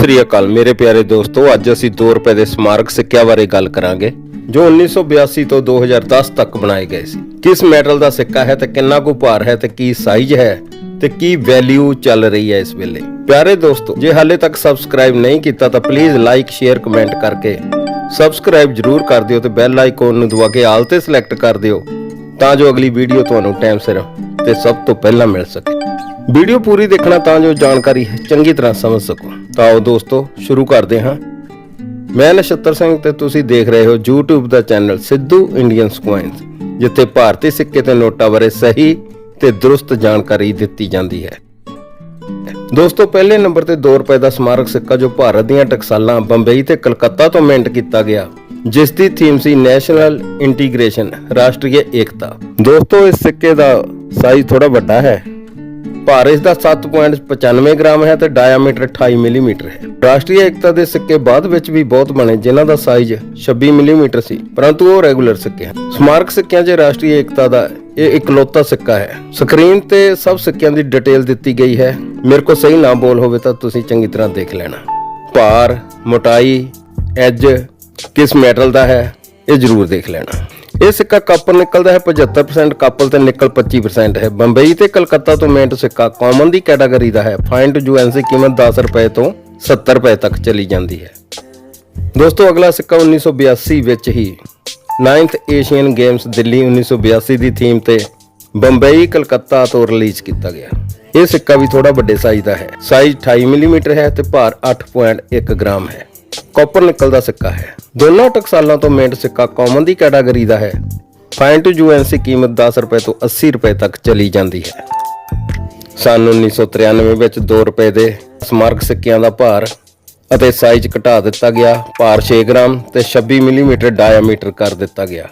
ਸਤਿ ਸ੍ਰੀ ਅਕਾਲ ਮੇਰੇ ਪਿਆਰੇ ਦੋਸਤੋ, ਅੱਜ ਅਸੀਂ 2 ਰੁਪਏ ਦੇ ਸਮਾਰਕ ਸਿੱਕਿਆਂ ਬਾਰੇ ਗੱਲ ਕਰਾਂਗੇ, ਜੋ 1982 ਤੋਂ 2010 ਤੱਕ ਬਣਾਏ ਗਏ ਸੀ। ਕਿਸ ਮੈਟਲ ਦਾ ਸਿੱਕਾ ਹੈ ਤੇ ਕਿੰਨਾ ਕੁ ਭਾਰ ਹੈ ਤੇ ਕੀ ਸਾਈਜ਼ ਹੈ ਤੇ ਕੀ ਵੈਲਿਊ ਚੱਲ ਰਹੀ ਹੈ ਇਸ ਵੇਲੇ? ਪਿਆਰੇ ਦੋਸਤੋ, ਜੇ ਹਾਲੇ ਤੱਕ ਸਬਸਕ੍ਰਾਈਬ ਨਹੀਂ ਕੀਤਾ ਤਾਂ ਪਲੀਜ਼ ਲਾਈਕ ਸ਼ੇਅਰ ਕਮੈਂਟ ਕਰਕੇ ਸਬਸਕ੍ਰਾਈਬ ਜਰੂਰ ਕਰ ਦਿਓ ਤੇ ਬੈਲ ਆਈਕਨ ਨੂੰ ਦਬਾ ਕੇ ਆਲ ਤੇ ਸਿਲੈਕਟ ਕਰ ਦਿਓ, ਤਾਂ ਜੋ ਅਗਲੀ ਵੀਡੀਓ ਤੁਹਾਨੂੰ ਟਾਈਮ ਸਿਰ ਤੇ ਸਭ ਤੋਂ ਪਹਿਲਾਂ ਮਿਲ ਸਕੇ। ਵੀਡੀਓ ਪੂਰੀ ਦੇਖਣਾ ਤਾਂ ਜੋ ਜਾਣਕਾਰੀ ਚੰਗੀ ਤਰ੍ਹਾਂ ਸਮਝ ਸਕੋ। ਤਾਂ ਆਓ ਦੋਸਤੋ, ਸ਼ੁਰੂ ਕਰਦੇ ਹਾਂ। ਮੈਂ ਨਛੱਤਰ ਸਿੰਘ ਤੇ ਤੁਸੀਂ ਦੇਖ ਰਹੇ ਹੋ YouTube ਦਾ ਚੈਨਲ ਸਿੱਧੂ ਇੰਡੀਅਨ ਕੋਇਨਸ ਜਿੱਥੇ ਭਾਰਤੀ ਸਿੱਕੇ ਤੇ ਨੋਟਾਂ ਬਾਰੇ ਸਹੀ ਤੇ ਦਰੁਸਤ ਜਾਣਕਾਰੀ ਦਿੱਤੀ ਜਾਂਦੀ ਹੈ। ਦੋਸਤੋ, ਪਹਿਲੇ ਨੰਬਰ ਤੇ 2 ਰੁਪਏ ਦਾ ਸਮਾਰਕ ਸਿੱਕਾ ਜੋ ਭਾਰਤ ਦੀਆਂ ਟਕਸਾਲਾਂ ਬੰਬਈ ਤੇ ਕਲਕੱਤਾ ਤੋਂ ਮਿੰਟ ਕੀਤਾ ਗਿਆ, ਜਿਸ ਦੀ ਥੀਮ ਸੀ ਨੈਸ਼ਨਲ ਇੰਟੀਗ੍ਰੇਸ਼ਨ, ਰਾਸ਼ਟਰੀ ਏਕਤਾ। ਦੋਸਤੋ, ਇਸ ਸਿੱਕੇ ਦਾ ਸਾਈਜ਼ ਥੋੜਾ ਵੱਡਾ ਹੈ। ਭਾਰ ਇਸ ਦਾ 7.95 ਗ੍ਰਾਮ ਹੈ ਤੇ ਡਾਇਆਮੀਟਰ 28 ਮਿਲੀਮੀਟਰ ਹੈ। ਰਾਸ਼ਟਰੀ ਏਕਤਾ ਦੇ ਸਿੱਕੇ ਬਾਅਦ ਵਿੱਚ ਵੀ ਬਹੁਤ ਬਣੇ, ਜਿਨ੍ਹਾਂ ਦਾ ਸਾਈਜ਼ 26 ਮਿਲੀਮੀਟਰ ਸੀ, ਪਰੰਤੂ ਉਹ ਰੈਗੂਲਰ ਸਿੱਕੇ ਹਨ। ਸਮਾਰਕ ਸਿੱਕਿਆਂ 'ਚ ਰਾਸ਼ਟਰੀ ਏਕਤਾ ਦਾ ਇਹ ਇਕਲੌਤਾ ਸਿੱਕਾ ਹੈ। ਸਕਰੀਨ ਤੇ ਸਭ ਸਿੱਕਿਆਂ ਦੀ ਡਿਟੇਲ ਦਿੱਤੀ ਗਈ ਹੈ। ਮੇਰੇ ਕੋਲ ਸਹੀ ਨਾ ਬੋਲ ਹੋਵੇ ਤਾਂ ਤੁਸੀਂ ਚੰਗੀ ਤਰ੍ਹਾਂ ਦੇਖ ਲੈਣਾ। ਭਾਰ, ਮੋਟਾਈ ਐਜ ਕਿਸ ਮੈਟਲ ਦਾ ਹੈ, ਇਹ ਜ਼ਰੂਰ ਦੇਖ ਲੈਣਾ। ਇਹ ਸਿੱਕਾ ਕਾਪਰ ਨਿਕਲਦਾ ਹੈ 75% ਕਾਪਰ ਤੇ ਨਿਕਲ 25% ਹੈ। ਬੰਬਈ ਤੇ ਕਲਕੱਤਾ ਤੋਂ ਮਿੰਟ ਸਿੱਕਾ ਕਾਮਨ ਦੀ ਕੈਟਾਗਰੀ ਦਾ ਹੈ। ਫਾਈਨ ਟੂ ਯੂਐਨਸੀ ਕੀਮਤ 10 ਰੁਪਏ ਤੋਂ 70 ਰੁਪਏ ਤੱਕ ਚਲੀ ਜਾਂਦੀ ਹੈ। ਦੋਸਤੋ, ਅਗਲਾ ਸਿੱਕਾ 1982 ਵਿੱਚ ਹੀ 9th ਏਸ਼ੀਅਨ ਗੇਮਸ ਦਿੱਲੀ 1982 ਦੀ ਥੀਮ ਤੇ ਬੰਬਈ, ਕਲਕੱਤਾ ਤੋਂ ਰਿਲੀਜ਼ ਕੀਤਾ ਗਿਆ। ਇਹ ਸਿੱਕਾ ਵੀ ਥੋੜਾ ਵੱਡੇ ਸਾਈਜ਼ ਦਾ ਹੈ। ਸਾਈਜ਼ 28 ਮਿਲੀਮੀਟਰ ਹੈ ਤੇ ਭਾਰ 8.1 ਗ੍ਰਾਮ ਹੈ। ਕਾਪਰ ਨਿਕਲ ਦਾ ਸਿੱਕਾ ਹੈ। ਦੋਨੋਂ ਟਕਸਾਲਾਂ ਤੋਂ ਮੇਂਟ ਸਿੱਕਾ ਕਾਮਨ ਦੀ ਕੈਟਾਗਰੀ ਦਾ ਹੈ। ਫਾਈਨ ਟੂ ਯੂਐਨਸੀ ਕੀਮਤ 10 ਰੁਪਏ ਤੋਂ 80 ਰੁਪਏ ਤੱਕ ਚਲੀ ਜਾਂਦੀ ਹੈ। ਸਨ 1993 ਵਿੱਚ 2 ਰੁਪਏ ਦੇ ਸਮਾਰਕ ਸਿੱਕਿਆਂ ਦਾ ਭਾਰ ਅਤੇ ਸਾਈਜ਼ ਘਟਾ ਦਿੱਤਾ ਗਿਆ। ਭਾਰ 6 ਗ੍ਰਾਮ ਤੇ 26 ਮਿਲੀਮੀਟਰ ਡਾਇਆਮੀਟਰ ਕਰ ਦਿੱਤਾ ਗਿਆ।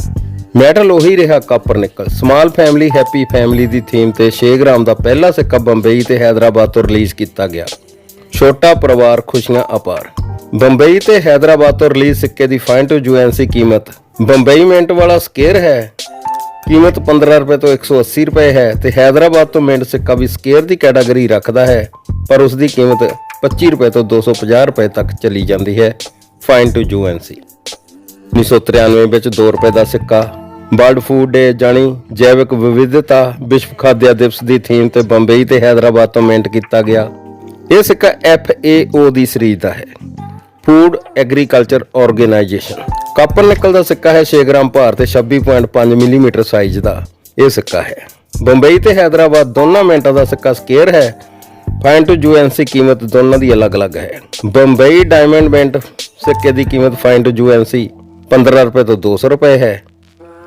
ਮੈਟਲ ਉਹੀ ਰਿਹਾ copper nickel. Small family happy family ਦੀ ਥੀਮ ਤੇ 6 ਗ੍ਰਾਮ ਦਾ ਪਹਿਲਾ ਸਿੱਕਾ ਬੰਬਈ ਤੇ ਹੈਦਰਾਬਾਦ ਤੋਂ ਰਿਲੀਜ਼ ਕੀਤਾ ਗਿਆ। ਛੋਟਾ ਪਰਿਵਾਰ ਖੁਸ਼ੀਆਂ ਅਪਾਰ। ਬੰਬਈ ਤੇ ਹైదరాబాద్ ਤੋਂ ਰਿਲੀਜ਼ ਸਿੱਕੇ ਦੀ ਫਾਈਨ ਟੂ ਯੂਐਨਸੀ ਕੀਮਤ। ਬੰਬਈ ਮਿੰਟ ਵਾਲਾ ਸਕੇਅਰ ਹੈ। ਕੀਮਤ 15 ਰੁਪਏ ਤੋਂ 180 ਰੁਪਏ ਹੈ ਤੇ ਹైదరాబాద్ ਤੋਂ ਮਿੰਟ ਸਿੱਕਾ ਵੀ ਸਕੇਅਰ ਦੀ ਕੈਟਾਗਰੀ ਰੱਖਦਾ ਹੈ। ਪਰ ਉਸ ਦੀ ਕੀਮਤ 25 ਰੁਪਏ ਤੋਂ 250 ਰੁਪਏ ਤੱਕ ਚਲੀ ਜਾਂਦੀ ਹੈ। Fine to ਯੂਐਨਸੀ। 1993 ਵਿੱਚ 2 ਰੁਪਏ ਦਾ ਸਿੱਕਾ, ਵਰਲਡ ਫੂਡ ਡੇ ਜਾਣੀ, ਜੈਵਿਕ ਵਿਵਿਧਤਾ, ਵਿਸ਼ਵ ਖਾਦਿਆ ਦਿਵਸ ਦੀ ਥੀਮ ਤੇ ਬੰਬਈ ਤੇ ਹైదరాబాద్ ਤੋਂ ਮਿੰਟ ਕੀਤਾ ਗਿਆ। ਇਹ ਸਿੱਕਾ FAO ਦੀ ਸੀਰੀਜ਼ ਦਾ ਹੈ। Food agriculture organisation. ਕਾਪਰ ਨਿਕਲ ਦਾ ਸਿੱਕਾ ਹੈ 6 ਗ੍ਰਾਮ ਭਾਰ ਤੇ 26.5 ਮਿਲੀਮੀਟਰ ਸਾਈਜ਼ ਦਾ। ਇਹ ਸਿੱਕਾ ਹੈ। ਬੰਬਈ ਤੇ ਹైదరాబాద్ ਦੋਨਾਂ ਮਿੰਟਾਂ ਦਾ ਸਿੱਕਾ ਸਕੇਅਰ ਹੈ। ਫਾਈਨ ਟੂ ਜੂਐਨਸੀ ਕੀਮਤ ਦੋਨਾਂ ਦੀ ਅਲੱਗ-ਅਲੱਗ ਹੈ। ਬੰਬਈ ਡਾਇਮੰਡ ਮਿੰਟ ਸਿੱਕੇ ਦੀ ਕੀਮਤ ਫਾਈਨ ਟੂ ਜੂਐਨਸੀ 15 ਰੁਪਏ ਤੋਂ 200 ਰੁਪਏ ਹੈ।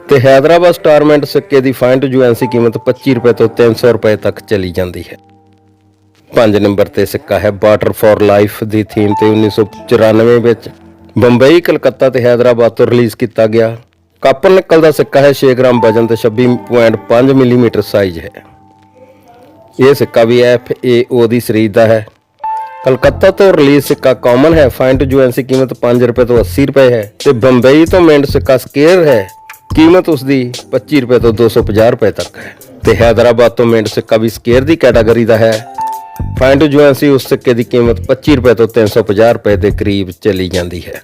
ਤੇ ਹైదరాబాద్ ਸਟਾਰ ਮਿੰਟ ਸਿੱਕੇ ਦੀ ਫਾਈਨ ਟੂ ਜੂਐਨਸੀ ਕੀਮਤ 25 ਰੁਪਏ ਤੋਂ 300 ਰੁਪਏ ਤੱਕ ਚਲੀ ਜਾਂਦੀ ਹੈ। ਪੰਜ ਨੰਬਰ ਤੇ ਸਿੱਕਾ ਹੈ ਵਾਟਰ ਫॉर ਲਾਈਫ ਦੀ ਥੀਮ ਤੇ 1994 ਵਿੱਚ ਬੰਬਈ, ਕਲਕੱਤਾ ਤੇ ਹైదరాబాద్ ਤੋਂ ਰਿਲੀਜ਼ ਕੀਤਾ ਗਿਆ। ਕਾਪਰ ਨਿਕਲ ਦਾ ਸਿੱਕਾ ਹੈ 6 ਗ੍ਰਾਮ ਵਜ਼ਨ ਤੇ 26.5 ਮਿਲੀਮੀਟਰ ਸਾਈਜ਼ ਹੈ। ਇਹ ਸਿੱਕਾ ਵੀ F A O the series ਦਾ ਹੈ। ਕਲਕੱਤਾ ਤੋਂ ਰਿਲੀਜ਼ ਸਿੱਕਾ ਕਾਮਨ ਹੈ ਫਾਈਂਟ ਜੂਐਨਸੀ ਕੀਮਤ 5 ਰੁਪਏ ਤੋਂ 80 ਰੁਪਏ ਹੈ ਤੇ ਬੰਬਈ ਤੋਂ ਮਿੰਟ ਸਿੱਕਾ ਸਕੇਅਰ ਹੈ, ਕੀਮਤ ਉਸ ਦੀ 25 ਰੁਪਏ ਤੋਂ 250 ਰੁਪਏ ਤੱਕ ਹੈ। ਤੇ ਹైదరాబాద్ ਤੋਂ ਮਿੰਟ ਸਿੱਕਾ ਵੀ ਸਕੇਅਰ ਦੀ ਕੈਟਾਗਰੀ ਦਾ ਹੈ। ਫਾਈਨ ਟੂ ਯੂਐਨਸੀ ਉਸ ਸਿੱਕੇ ਦੀ ਕੀਮਤ 25 ਰੁਪਏ ਤੋਂ 350 ਰੁਪਏ ਦੇ ਕਰੀਬ ਚਲੀ ਜਾਂਦੀ ਹੈ।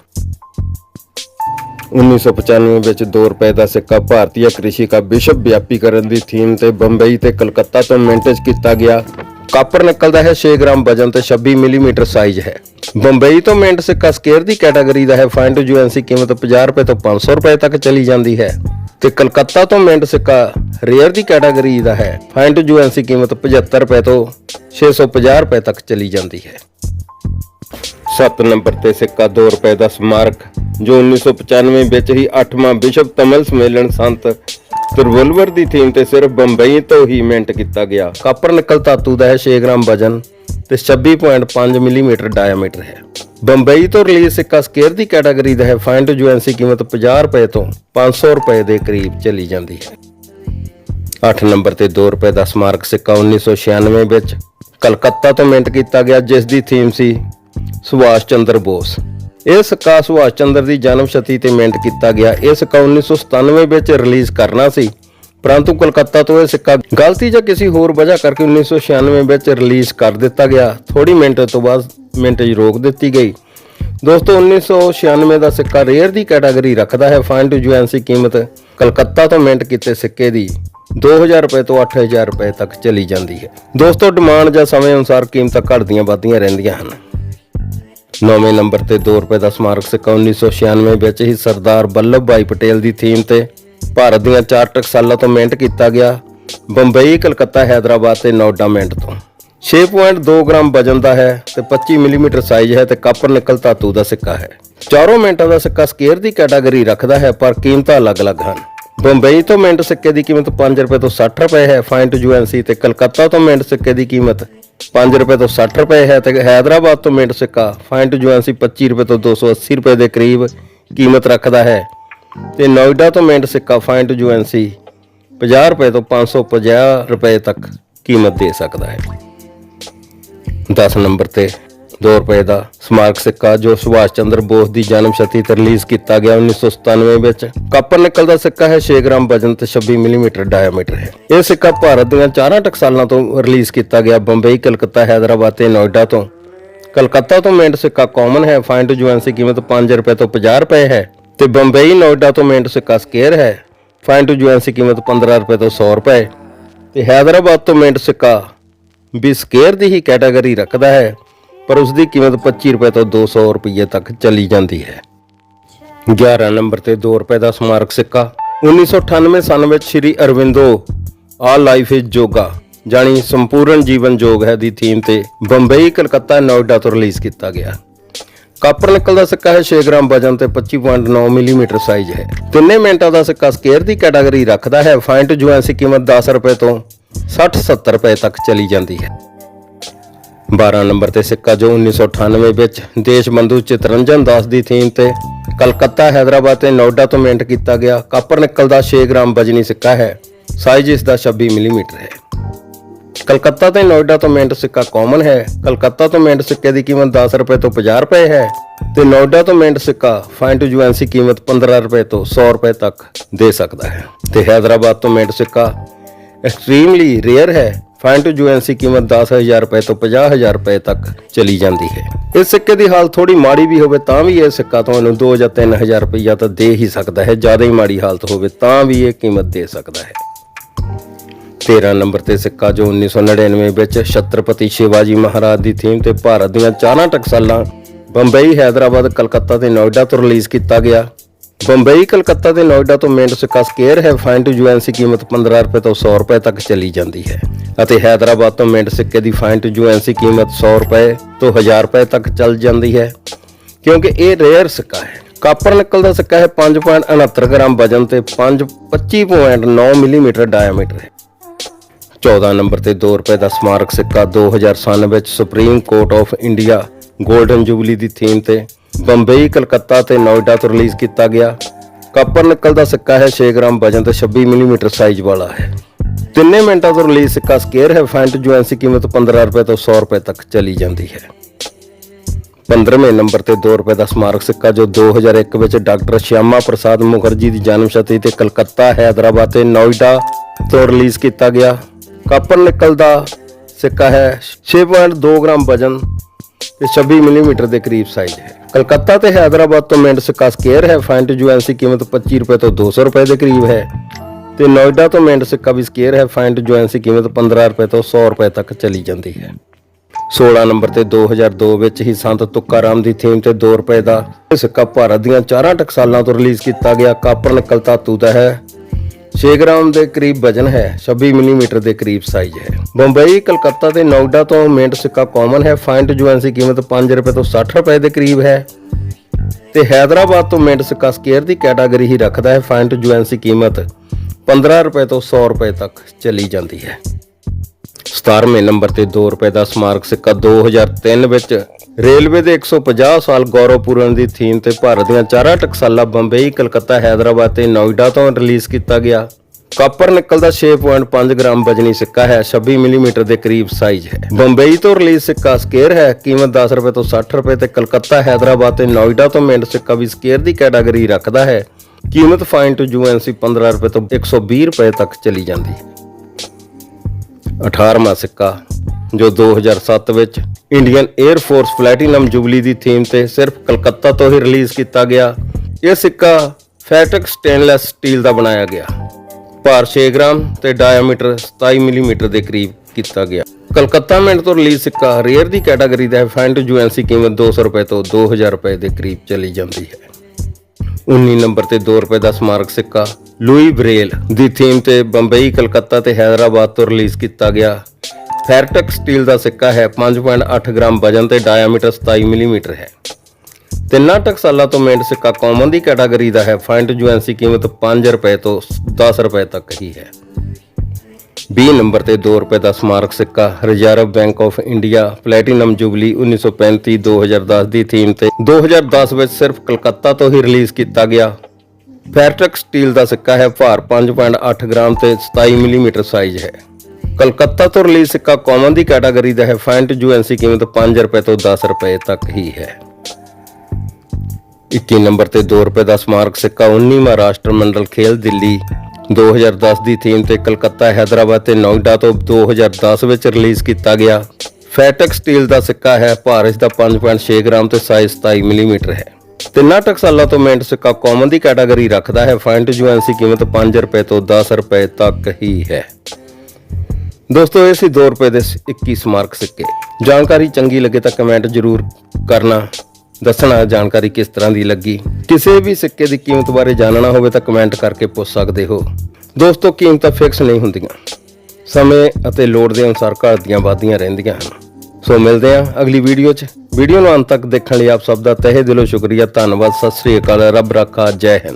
1995 ਵਿੱਚ 2 ਰੁਪਏ ਦਾ ਸਿੱਕਾ ਭਾਰਤੀ ਕ੍ਰਿਸ਼ੀ ਕਾ ਵਿਸ਼ਵ ਵਿਆਪੀਕਰਨ ਦੀ ਥੀਮ ਤੇ ਬੰਬਈ ਤੇ ਕਲਕੱਤਾ ਤੋਂ ਮਿੰਟੇਜ ਕੀਤਾ ਗਿਆ। ਕਾਪਰ ਨਿਕਲਦਾ ਹੈ 6 ਗ੍ਰਾਮ ਵਜਨ ਤੇ 26 ਮਿਲੀਮੀਟਰ ਸਾਈਜ਼ ਹੈ। ਬੰਬਈ ਤੋਂ ਮਿੰਟ ਸਿੱਕਾ ਸਕੇਅਰ ਦੀ ਕੈਟਾਗਰੀ ਦਾ ਹੈ ਫਾਈਨ ਟੂ ਕੀਮਤ 50 ਰੁਪਏ ਤੋਂ 500 ਰੁਪਏ ਤੱਕ ਚਲੀ ਜਾਂਦੀ ਹੈ। ਤੇ ਕਲਕੱਤਾ ਤੋਂ ਮਿੰਟ ਸਿੱਕਾ ਰੇਅਰ ਦੀ ਕੈਟਾਗਰੀ ਦਾ ਹੈ। ਫਾਈਨ ਟੂ ਯੂਐਨਸੀ ਕੀਮਤ 75 ਰੁਪਏ ਤੋਂ 650 ਰੁਪਏ ਤੱਕ ਚਲੀ ਜਾਂਦੀ ਹੈ। 7 ਨੰਬਰ ਤੇ ਸਿੱਕਾ 2 ਰੁਪਏ ਦਾ ਸਮਾਰਕ, ਜੋ 1995 ਵਿੱਚ ਹੀ 8ਵਾਂ ਵਿਸ਼ਵ ਤਮਿਲ ਸੰਮੇਲਨ ਸੰਤ ਤਿਰਵੁਲਵਰ ਦੀ ਥੀਮ ਤੇ ਸਿਰਫ ਬੰਬਈ ਤੋਂ ਹੀ ਮਿੰਟ ਕੀਤਾ ਗਿਆ। ਕਾਪਰ ਨਿਕਲ ਧਾਤੂ ਦਾ ਹੈ 6 ਗ੍ਰਾਮ ਵਜਨ ਤੇ 26.5 ਮਿਲੀਮੀਟਰ ਡਾਇਆਮੀਟਰ ਹੈ। ਬੰਬਈ ਤੋਂ ਰਿਲੀਜ਼ ਸਿੱਕਾ ਸਕੇਅਰ ਦੀ ਕੈਟਾਗਰੀ ਦਾ ਹੈ ਫਾਈਨ ਜੁਐਂਸੀ ਕੀਮਤ 50 ਰੁਪਏ ਤੋਂ 500 ਰੁਪਏ ਦੇ ਕਰੀਬ ਚਲੀ ਜਾਂਦੀ ਹੈ। 8 ਨੰਬਰ ਤੇ 2 ਰੁਪਏ ਦਾ ਸਮਾਰਕ ਸਿੱਕਾ 1996 ਵਿੱਚ ਕਲਕੱਤਾ ਤੋਂ ਮਿੰਟ ਕੀਤਾ ਗਿਆ, ਜਿਸ ਦੀ ਥੀਮ ਸੀ ਸੁਭਾਸ਼ ਚੰਦਰ ਬੋਸ। ਇਹ ਸਿੱਕਾ ਸੁਭਾਸ਼ ਚੰਦਰ ਦੀ ਜਨਮ ਸ਼ਤੀ ਤੇ ਮਿੰਟ ਕੀਤਾ ਗਿਆ। ਇਹ ਸਿੱਕਾ 1997 ਵਿੱਚ ਰਿਲੀਜ਼ ਕਰਨਾ ਸੀ। ਪਰੰਤੂ ਕਲਕੱਤਾ ਤੋਂ ਇਹ ਸਿੱਕਾ ਗਲਤੀ ਜਾਂ ਕਿਸੇ ਹੋਰ ਵਜ੍ਹਾ ਕਰਕੇ 1996 ਵਿੱਚ ਰਿਲੀਜ਼ ਕਰ ਦਿੱਤਾ ਗਿਆ ਥੋੜੀ ਮਿੰਟ ਤੋਂ ਬਾਅਦ ਮਿੰਟੇਜ ਰੋਕ ਦਿੱਤੀ ਗਈ। ਦੋਸਤੋ 1996 ਦਾ ਸਿੱਕਾ ਰੇਅਰ ਦੀ ਕੈਟਾਗਰੀ ਰੱਖਦਾ ਹੈ, ਫਾਈਨ ਟੂ ਜੁਐਂਸੀ ਕੀਮਤ ਕਲਕੱਤਾ ਤੋਂ ਮਿੰਟ ਕੀਤੇ ਸਿੱਕੇ ਦੀ 2000 ਰੁਪਏ ਤੋਂ 8000 ਰੁਪਏ ਤੱਕ ਚਲੀ ਜਾਂਦੀ ਹੈ। ਦੋਸਤੋ, ਡਿਮਾਂਡ ਜਾਂ ਸਮੇਂ ਅਨੁਸਾਰ ਕੀਮਤਾਂ ਘਟਦੀਆਂ ਵੱਧਦੀਆਂ ਰਹਿੰਦੀਆਂ ਹਨ। ਨੌਵੇਂ ਨੰਬਰ ਤੇ 2 ਰੁਪਏ ਦਾ ਸਮਾਰਕ ਸਿੱਕਾ 1996 ਵਿੱਚ ਹੀ ਸਰਦਾਰ ਵੱਲਭ ਭਾਈ ਪਟੇਲ ਦੀ ਥੀਮ ਤੇ ਭਾਰਤ ਦੀਆਂ ਚਾਰ ਟਕਸਾਲਾਂ ਤੋਂ ਮਿੰਟ ਕੀਤਾ ਗਿਆ। ਬੰਬਈ, ਕਲਕੱਤਾ, ਹੈਦਰਾਬਾਦ ਤੇ ਨੋਇਡਾ ਮਿੰਟ ਤੋਂ। 6.2 ਗ੍ਰਾਮ ਵਜਨ ਦਾ ਹੈ ਤੇ 25 ਮਿਲੀਮੀਟਰ ਸਾਈਜ਼ ਹੈ ਤੇ ਕਾਪਰ ਨਿਕਲ ਧਾਤੂ ਦਾ ਸਿੱਕਾ ਹੈ। ਚਾਰੋਂ ਮਿੰਟਾਂ ਦਾ ਸਿੱਕਾ ਸਕੇਅਰ ਦੀ ਕੈਟਾਗਰੀ ਰੱਖਦਾ ਹੈ, ਪਰ ਕੀਮਤਾਂ ਅਲੱਗ-ਅਲੱਗ ਹਨ। ਬੰਬਈ ਤੋਂ ਮਿੰਟ ਸਿੱਕੇ ਦੀ ਕੀਮਤ 5 ਰੁਪਏ ਤੋਂ 60 ਰੁਪਏ ਹੈ, ਫਾਈਨ ਟੂ ਯੂਐਨਸੀ ਤੇ ਕਲਕੱਤਾ ਤੋਂ ਮਿੰਟ ਸਿੱਕੇ ਦੀ ਕੀਮਤ 5 ਰੁਪਏ ਤੋਂ 60 ਰੁਪਏ ਹੈ ਤੇ ਹੈਦਰਾਬਾਦ ਤੋਂ ਮਿੰਟ ਸਿੱਕਾ ਫਾਈਨ ਟੂ ਯੂਐਨਸੀ 25 ਰੁਪਏ ਤੋਂ 280 ਰੁਪਏ ਦੇ ਕਰੀਬ ਕੀਮਤ ਰੱਖਦਾ ਹੈ। ਤੇ ਨੋਇਡਾ ਤੋਂ ਮਿੰਟ ਸਿੱਕਾ ਫਾਈਨ ਟੂ ਜੁਐਂਸੀ 50 ਰੁਪਏ ਤੋਂ 550 ਰੁਪਏ ਤੱਕ ਕੀਮਤ ਦੇ ਸਕਦਾ ਹੈ। 10 ਨੰਬਰ ਤੇ 2 ਰੁਪਏ ਦਾ ਸਮਾਰਕ ਸਿੱਕਾ ਜੋ ਸੁਭਾਸ਼ ਚੰਦਰ ਬੋਸ ਦੀ ਜਨਮ ਸ਼ਤੀ ਤੇ ਰਿਲੀਜ਼ ਕੀਤਾ ਗਿਆ 1997 ਵਿੱਚ ਕਾਪਰ ਨਿਕਲ ਦਾ ਸਿੱਕਾ ਹੈ। 6 ਗ੍ਰਾਮ ਵਜਨ ਤੇ 26 ਮਿਲੀਮੀਟਰ ਡਾਇਆਮੀਟਰ ਹੈ। ਇਹ ਸਿੱਕਾ ਭਾਰਤ ਦੀਆਂ ਚਾਰਾਂ ਟਕਸਾਲਾਂ ਤੋਂ ਰਿਲੀਜ਼ ਕੀਤਾ ਗਿਆ। ਬੰਬਈ, ਕਲਕੱਤਾ, ਹੈਦਰਾਬਾਦ ਤੇ ਨੋਇਡਾ ਤੋਂ। ਕਲਕੱਤਾ ਤੋਂ ਮਿੰਟ ਸਿੱਕਾ ਕਾਮਨ ਹੈ। ਫਾਈਨ ਟੂ ਜੁਐਂਸੀ ਕੀਮਤ 5 ਰੁਪਏ ਤੋਂ 50 ਰੁਪਏ ਹੈ। ਤੇ ਬੰਬਈ ਨੋਇਡਾ ਤੋਂ ਮਿੰਟ ਸਿੱਕਾ ਸਕੇਅਰ ਹੈ। ਫਾਈਨ ਟੂ ਯੂਐਨਸੀ ਕੀਮਤ 15 ਰੁਪਏ ਤੋਂ 100 ਰੁਪਏ। ਤੇ ਹੈਦਰਾਬਾਦ ਤੋਂ ਮਿੰਟ ਸਿੱਕਾ ਵੀ ਸਕੇਅਰ ਦੀ ਹੀ ਕੈਟਾਗਰੀ ਰੱਖਦਾ ਹੈ, ਪਰ ਉਸ ਦੀ ਕੀਮਤ 25 ਰੁਪਏ ਤੋਂ 200 ਰੁਪਏ ਤੱਕ ਚਲੀ ਜਾਂਦੀ ਹੈ। 11 ਨੰਬਰ ਤੇ 2 ਰੁਪਏ ਦਾ ਸਮਾਰਕ ਸਿੱਕਾ 1998 ਸਨ ਵਿੱਚ ਸ੍ਰੀ ਅਰਵਿੰਦੋ ਆ ਲਾਈਫ ਇਜ਼ ਯੋਗਾ ਜਾਨੀ ਸੰਪੂਰਨ ਜੀਵਨ ਯੋਗ ਹੈ ਦੀ ਥੀਮ ਤੇ ਬੰਬਈ, ਕਲਕੱਤਾ ਨੋਇਡਾ ਤੋਂ ਰਿਲੀਜ਼ ਕੀਤਾ ਗਿਆ। ਕਾਪਰ ਨਿਕਲ ਦਾ ਸਿੱਕਾ ਹੈ 6 ਗ੍ਰਾਮ ਵਜਨ ਤੇ 25.9 ਮਿਲੀਮੀਟਰ ਸਾਈਜ਼ ਹੈ। ਤਿੰਨੇ ਮਿੰਟਾਂ ਦਾ ਸਿੱਕਾ ਸਕੇਅਰ ਦੀ ਕੈਟਾਗਰੀ ਰੱਖਦਾ ਹੈ ਫਾਈਨ ਟੂ ਜੂਐਨਸੀ ਕੀਮਤ 10 ਰੁਪਏ ਤੋਂ 60-70 ਰੁਪਏ ਤੱਕ ਚਲੀ ਜਾਂਦੀ ਹੈ। 12 ਨੰਬਰ ਤੇ ਸਿੱਕਾ ਜੋ 1998 ਵਿੱਚ ਦੇਸ਼ ਬੰਧੂ ਚਿਤਰੰਜਨ ਦਾਸ ਦੀ ਥੀਮ ਤੇ ਕਲਕੱਤਾ, ਹੈਦਰਾਬਾਦ ਤੇ ਨੋਇਡਾ ਤੋਂ ਮਿੰਟ ਕੀਤਾ ਗਿਆ। ਕਾਪਰ ਨਿਕਲ ਦਾ 6 ਗ੍ਰਾਮ ਵਜਨੀ ਸਿੱਕਾ ਹੈ ਸਾਈਜ਼ ਇਸ ਦਾ 26 ਮਿਲੀਮੀਟਰ ਹੈ। ਕਲਕੱਤਾ ਤੇ ਨੋਇਡਾ ਤੋਂ ਮਿੰਟ ਸਿੱਕਾ ਕਾਮਨ ਹੈ। ਕਲਕੱਤਾ ਤੋਂ ਮਿੰਟ ਸਿੱਕੇ ਦੀ ਕੀਮਤ 10 ਰੁਪਏ ਤੋਂ 50 ਰੁਪਏ ਹੈ ਤੇ ਨੋਇਡਾ ਤੋਂ ਮਿੰਟ ਸਿੱਕਾ ਫਾਈਨ ਟੂ ਯੂਐਨਸੀ ਕੀਮਤ 15 ਰੁਪਏ ਤੋਂ 100 ਰੁਪਏ ਤੱਕ ਦੇ ਸਕਦਾ ਹੈ। ਤੇ ਹੈਦਰਾਬਾਦ ਤੋਂ ਮਿੰਟ ਸਿੱਕਾ ਐਕਸਟ੍ਰੀਮਲੀ ਰੇਅਰ ਹੈ। ਫਾਈਨ ਟੂ ਯੂਐਨਸੀ ਕੀਮਤ 10000 ਰੁਪਏ ਤੋਂ 50000 ਰੁਪਏ ਤੱਕ ਚਲੀ ਜਾਂਦੀ ਹੈ। ਇਸ ਸਿੱਕੇ ਦੀ ਹਾਲਤ ਥੋੜੀ ਮਾੜੀ ਵੀ ਹੋਵੇ ਤਾਂ ਵੀ ਇਹ ਸਿੱਕਾ ਤੁਹਾਨੂੰ 2 ਜਾਂ 3000 ਰੁਪਈਆ ਤਾਂ ਦੇ ਹੀ ਸਕਦਾ ਹੈ। ਜ਼ਿਆਦਾ ਹੀ ਮਾੜੀ ਹਾਲਤ ਹੋਵੇ ਤਾਂ ਵੀ ਇਹ ਕੀਮਤ ਦੇ ਸਕਦਾ ਹੈ। 13 ਨੰਬਰ ਤੇ ਸਿੱਕਾ ਜੋ 1999 ਵਿੱਚ ਛਤਰਪਤੀ ਸ਼ਿਵਾਜੀ ਮਹਾਰਾਜ ਦੀ ਥੀਮ ਤੇ ਭਾਰਤ ਦੀਆਂ ਚਾਰਾਂ ਟਕਸਾਲਾਂ, ਬੰਬਈ, ਹੈਦਰਾਬਾਦ, ਕਲਕੱਤਾ ਤੇ ਨੋਇਡਾ ਤੋਂ ਰਿਲੀਜ਼ ਕੀਤਾ ਗਿਆ। ਬੰਬਈ, ਕਲਕੱਤਾ ਤੇ ਨੋਇਡਾ ਤੋਂ ਮਿੰਟ ਸਿੱਕਾ ਸਕੇਅਰ ਹੈ, ਫਾਈਨ ਟੂ ਯੂਐਨਸੀ ਕੀਮਤ 15 ਰੁਪਏ ਤੋਂ 100 ਰੁਪਏ ਤੱਕ ਚਲੀ ਜਾਂਦੀ ਹੈ। ਅਤੇ ਹੈਦਰਾਬਾਦ ਤੋਂ ਮਿੰਟ ਸਿੱਕੇ ਦੀ ਫਾਈਨ ਟੂ ਯੂਐਨਸੀ ਕੀਮਤ 100 ਰੁਪਏ ਤੋਂ 1000 ਰੁਪਏ ਤੱਕ ਚੱਲ ਜਾਂਦੀ ਹੈ। ਕਿਉਂਕਿ ਇਹ ਰੇਅਰ ਸਿੱਕਾ ਹੈ। ਕਾਪਰ ਨਿਕਲ ਦਾ ਸਿੱਕਾ ਹੈ 5.69 ਗ੍ਰਾਮ ਵਜਨ ਤੇ 5 25.9 ਮਿਲੀਮੀਟਰ ਡਾਇਆਮੀਟਰ ਹੈ। 14 ਨੰਬਰ ਤੇ 2 ਰੁਪਏ ਦਾ ਸਮਾਰਕ ਸਿੱਕਾ 2007 ਵਿੱਚ supreme court of India golden jubilee the theme ਤੇ ਬੰਬਈ, ਕਲਕੱਤਾ ਤੇ ਨੋਇਡਾ ਤੋਂ ਰਿਲੀਜ਼ ਕੀਤਾ ਗਿਆ। ਕਾਪਰ ਨਕਲ ਦਾ ਸਿੱਕਾ ਹੈ 6 ਗ੍ਰਾਮ ਵਜਨ ਤੇ 26 ਮਿਲੀਮੀਟਰ ਸਾਈਜ਼ ਵਾਲਾ ਹੈ। ਤਿੰਨੇ ਮਿੰਟਾਂ ਤੋਂ ਰਿਲੀਜ਼ ਸਿੱਕਾ ਸਕੇਅਰ ਹੈ ਫੈਂਟ ਜੁਐਂਸੀ ਕੀਮਤ 15 ਰੁਪਏ ਤੋਂ 100 ਰੁਪਏ ਤੱਕ ਚਲੀ ਜਾਂਦੀ ਹੈ। 15ਵੇਂ ਨੰਬਰ ਤੇ 2 ਰੁਪਏ ਦਾ ਸਮਾਰਕ ਸਿੱਕਾ ਜੋ 2001 ਵਿੱਚ ਡਾਕਟਰ ਸ਼ਿਆਮਾ ਪ੍ਰਸਾਦ ਮੁਖਰਜੀ ਦੀ ਜਨਮ ਸ਼ਤੀ ਤੇ ਕਲਕੱਤਾ, ਹੈਦਰਾਬਾਦ ਤੇ ਨੋਇਡਾ ਤੋਂ ਰਿਲੀਜ਼ ਕੀਤਾ ਗਿਆ। ਕਾਪਰ ਨਿਕਲ ਦਾ ਸਿੱਕਾ ਹੈ 6.2 ਗ੍ਰਾਮ ਵਜਨ ਤੇ 26 ਮਿਲੀਮੀਟਰ ਦੇ ਕਰੀਬ ਸਾਈਜ਼ ਹੈ। ਕਲਕੱਤਾ ਤੇ ਹੈਦਰਾਬਾਦ ਤੋਂ ਮਿੰਟ ਸਿੱਕਾ ਸਕੇਅਰ ਹੈ ਫਾਈਨ ਟੂ ਯੂਐਨਸੀ ਕੀਮਤ 25 ਰੁਪਏ ਤੋਂ 200 ਰੁਪਏ ਦੇ ਕਰੀਬ ਹੈ ਤੇ ਨੋਇਡਾ ਤੋਂ ਮਿੰਟ ਸਿੱਕਾ ਵੀ ਸਕੇਅਰ ਹੈ ਫਾਈਨ ਟੂ ਯੂਐਨਸੀ ਕੀਮਤ 15 ਰੁਪਏ ਤੋਂ 100 ਰੁਪਏ ਤੱਕ ਚਲੀ ਜਾਂਦੀ ਹੈ। 16 ਨੰਬਰ ਤੇ 2002 ਵਿੱਚ ਹੀ ਸੰਤ ਤੁੱਕਾ ਰਾਮ ਦੀ ਥੀਮ ਤੇ 2 ਰੁਪਏ ਦਾ ਸਿੱਕਾ ਭਾਰਤ ਦੀਆਂ ਚਾਰਾਂ ਟਕਸਾਲਾਂ ਤੋਂ ਰਿਲੀਜ਼ ਕੀਤਾ ਗਿਆ ਕਾਪਰ ਨਿਕਲ ਧਾਤੂ ਦਾ ਹੈ। 6 ਗ੍ਰਾਮ ਦੇ ਕਰੀਬ ਵਜਨ ਹੈ 26 ਮਿਲੀਮੀਟਰ ਦੇ ਕਰੀਬ ਸਾਈਜ਼ ਹੈ। ਬੰਬਈ, ਕਲਕੱਤਾ ਤੇ ਨੋਇਡਾ ਤੋਂ ਮਿੰਟ ਸਿੱਕਾ ਕਾਮਨ ਹੈ ਫਾਈਨ ਜੁਐਂਸੀ ਕੀਮਤ 5 ਰੁਪਏ ਤੋਂ 60 ਰੁਪਏ ਦੇ ਕਰੀਬ ਹੈ। ਤੇ ਹੈਦਰਾਬਾਦ ਤੋਂ ਮਿੰਟ ਸਿੱਕਾ ਸਕੇਅਰ ਦੀ ਕੈਟਾਗਰੀ ਹੀ ਰੱਖਦਾ ਹੈ ਫਾਈਨ ਜੁਐਂਸੀ ਕੀਮਤ 15 ਰੁਪਏ ਤੋਂ 100 ਰੁਪਏ ਤੱਕ ਚਲੀ ਜਾਂਦੀ ਹੈ। 17ਵੇਂ ਨੰਬਰ ਤੇ 2 ਰੁਪਏ ਦਾ ਸਮਾਰਕ ਸਿੱਕਾ 2003 ਵਿੱਚ ਰੇਲਵੇ ਦੇ 150 ਸਾਲ ਗੌਰਵ ਪੂਰਨ ਦੀ ਥੀਮ ਤੇ ਭਾਰਤ ਦੀਆਂ ਚਾਰਾਂ ਟਕਸਾਲਾਂ ਬੰਬਈ, ਕਲਕੱਤਾ, ਹੈਦਰਾਬਾਦ ਤੇ ਨੋਇਡਾ ਤੋਂ ਰਿਲੀਜ਼ ਕੀਤਾ ਗਿਆ। ਕਾਪਰ ਨਿਕਲ ਦਾ 6.5 ਗ੍ਰਾਮ ਵਜਨੀ ਸਿੱਕਾ ਹੈ 26 ਮਿਲੀਮੀਟਰ ਦੇ ਕਰੀਬ ਸਾਈਜ਼ ਹੈ। ਬੰਬਈ ਤੋਂ ਰਿਲੀਜ਼ ਸਿੱਕਾ ਸਕੇਅਰ ਹੈ, ਕੀਮਤ 10 ਰੁਪਏ ਤੋਂ 60 ਰੁਪਏ ਤੇ ਕਲਕੱਤਾ, ਹੈਦਰਾਬਾਦ ਤੇ ਨੋਇਡਾ ਤੋਂ ਮਿੰਟ ਸਿੱਕਾ ਵੀ ਸਕੇਅਰ ਦੀ ਕੈਟਾਗਰੀ ਰੱਖਦਾ ਹੈ। ਕੀਮਤ ਫਾਈਨ ਟੂ ਯੂਐਨਸੀ 15 ਰੁਪਏ ਤੋਂ 120 ਰੁਪਏ ਤੱਕ ਚਲੀ ਜਾਂਦੀ। ਹੈ 18ਵਾਂ ਸਿੱਕਾ। ਜੋ 2007 ਵਿੱਚ Indian air force platinum jubilee ਦੀ ਥੀਮ ਤੇ ਸਿਰਫ ਕਲਕੱਤਾ ਤੋਂ ਹੀ ਰਿਲੀਜ਼ ਕੀਤਾ ਗਿਆ। ਇਹ ਸਿੱਕਾ ਫੈਟਕ ਸਟੇਨਲੈਸ ਸਟੀਲ ਦਾ ਬਣਾਇਆ ਗਿਆ। ਭਾਰ 6 ਗ੍ਰਾਮ ਤੇ ਡਾਇਆਮੀਟਰ 27 ਮਿਲੀਮੀਟਰ ਦੇ ਕਰੀਬ ਕੀਤਾ ਗਿਆ। ਕਲਕੱਤਾ ਮਿੰਟ ਤੋਂ ਰਿਲੀਜ਼ ਸਿੱਕਾ ਰੇਅਰ ਦੀ ਕੈਟਾਗਰੀ ਦਾ ਫੈਂਟ ਜੁਐਂਸੀ ਕੀਮਤ 200 ਰੁਪਏ ਤੋਂ 2000 ਰੁਪਏ ਦੇ ਕਰੀਬ ਚਲੀ ਜਾਂਦੀ ਹੈ। 19 ਨੰਬਰ ਤੇ 2 ਰੁਪਏ ਦਾ ਸਮਾਰਕ ਸਿੱਕਾ ਲੂਈ ਬਰੇਲ ਦੀ ਥੀਮ ਤੇ ਬੰਬਈ, ਕਲਕੱਤਾ ਤੇ ਹైదరాబాద్ ਤੋਂ ਰਿਲੀਜ਼ ਕੀਤਾ ਗਿਆ। ਫੈਰਟਕ ਸਟੀਲ ਦਾ ਸਿੱਕਾ ਹੈ 5.8 ਗ੍ਰਾਮ ਵਜਨ ਤੇ ਡਾਇਆਮੀਟਰ 27 ਮਿਲੀਮੀਟਰ ਹੈ। ਤਿੰਨਾਂ ਟਕਸਾਲਾਂ ਤੋਂ ਮਿੰਟ ਸਿੱਕਾ ਕਾਮਨ ਦੀ ਕੈਟਾਗਰੀ ਦਾ ਹੈ ਫਾਈਨ ਟੂ ਕੀਮਤ 5 ਰੁਪਏ ਤੋਂ 10 ਰੁਪਏ ਤੱਕ ਹੀ ਹੈ। 20 ਨੰਬਰ ਤੇ 2 ਰੁਪਏ ਦਾ ਸਮਾਰਕ ਸਿੱਕਾ reserve bank of India platinum jubilee 1935 2010 ਦੀ ਥੀਮ ਤੇ 2010 ਵਿੱਚ ਸਿਰਫ ਕਲਕੱਤਾ ਤੋਂ ਹੀ ਰਿਲੀਜ਼ ਕੀਤਾ ਗਿਆ। ਫੈਰਟਕ ਸਟੀਲ ਦਾ ਸਿੱਕਾ ਹੈ, ਭਾਰ 5.8 ਗ੍ਰਾਮ ਤੇ 27 ਮਿਲੀਮੀਟਰ ਸਾਈਜ਼ ਹੈ। ਕਲਕੱਤਾ ਤੋਂ ਰਿਲੀਜ਼ ਸਿੱਕਾ ਕਾਮਨ ਦੀ ਕੈਟਾਗਰੀ ਦਾ ਹੈ। ਫੈਂਟ ਜੂਐਨਸੀ ਕੀਮਤ 5 ਰੁਪਏ ਤੋਂ 10 ਰੁਪਏ ਤੱਕ ਹੀ ਹੈ। 21 ਨੰਬਰ ਤੇ 2 ਰੁਪਏ ਦਾ ਸਮਾਰਕ ਸਿੱਕਾ 19 ਮਹਾਰਾਸ਼ਟਰ ਮੰਡਲ ਖੇਲ ਦਿੱਲੀ। 2010 ਦੀ ਥੀਮ ਤੇ ਕਲਕੱਤਾ ਹైదరాబాద్ ਤੇ ਨੋਇਡਾ ਤੋਂ 2010 ਵਿੱਚ ਰਿਲੀਜ਼ ਕੀਤਾ ਗਿਆ। ਫੈਟਕ ਸਟੀਲ ਦਾ ਸਿੱਕਾ ਹੈ। ਭਾਰ ਇਸ ਦਾ 5.6 ਗ੍ਰਾਮ ਤੇ ਸਾਈਜ਼ 27 ਮਿਲੀਮੀਟਰ ਹੈ। ਤਿੰਨਾਂ ਟਕਸਾਲਾਂ ਤੋਂ ਮਿੰਟ ਸਿੱਕਾ ਕਾਮਨ ਦੀ ਕੈਟਾਗਰੀ ਰੱਖਦਾ ਹੈ। ਫਾਈਨ ਟੂ ਜੁਐਂਸੀ ਕੀਮਤ 5 ਰੁਪਏ ਤੋਂ 10 ਰੁਪਏ ਤੱਕ ਹੀ ਹੈ। ਦੋਸਤੋ, ਇਹ ਸੀ 2 ਰੁਪਏ ਦੇ ਸ- 21 ਸਮਾਰਕ ਸਿੱਕੇ। ਜਾਣਕਾਰੀ ਚੰਗੀ ਲੱਗੇ ਤਾਂ ਕਮੈਂਟ ਜ਼ਰੂਰ ਕਰਨਾ। ਦੱਸਣਾ ਜਾਣਕਾਰੀ ਕਿਸ ਤਰ੍ਹਾਂ ਦੀ ਲੱਗੀ। ਕਿਸੇ ਵੀ ਸਿੱਕੇ ਦੀ ਕੀਮਤ ਬਾਰੇ ਜਾਣਨਾ ਹੋਵੇ ਤਾਂ ਕਮੈਂਟ ਕਰਕੇ ਪੁੱਛ ਸਕਦੇ ਹੋ। ਦੋਸਤੋ, ਕੀਮਤਾਂ ਫਿਕਸ ਨਹੀਂ ਹੁੰਦੀਆਂ। ਸਮੇਂ ਅਤੇ ਲੋੜ ਦੇ ਅਨੁਸਾਰ ਘਟਦੀਆਂ ਵੱਧਦੀਆਂ ਰਹਿੰਦੀਆਂ ਹਨ। ਸੋ ਮਿਲਦੇ ਹਾਂ ਅਗਲੀ ਵੀਡੀਓ 'ਚ। ਵੀਡੀਓ ਨੂੰ ਅੰਤ ਤੱਕ ਦੇਖਣ ਲਈ ਆਪ ਸਭ ਦਾ ਤਹਿ ਦਿਲੋਂ ਸ਼ੁਕਰੀਆ। ਧੰਨਵਾਦ। ਸਤਿ ਸ੍ਰੀ ਅਕਾਲ। ਰੱਬ ਰਾਖਾ। ਜੈ ਹਿੰਦ।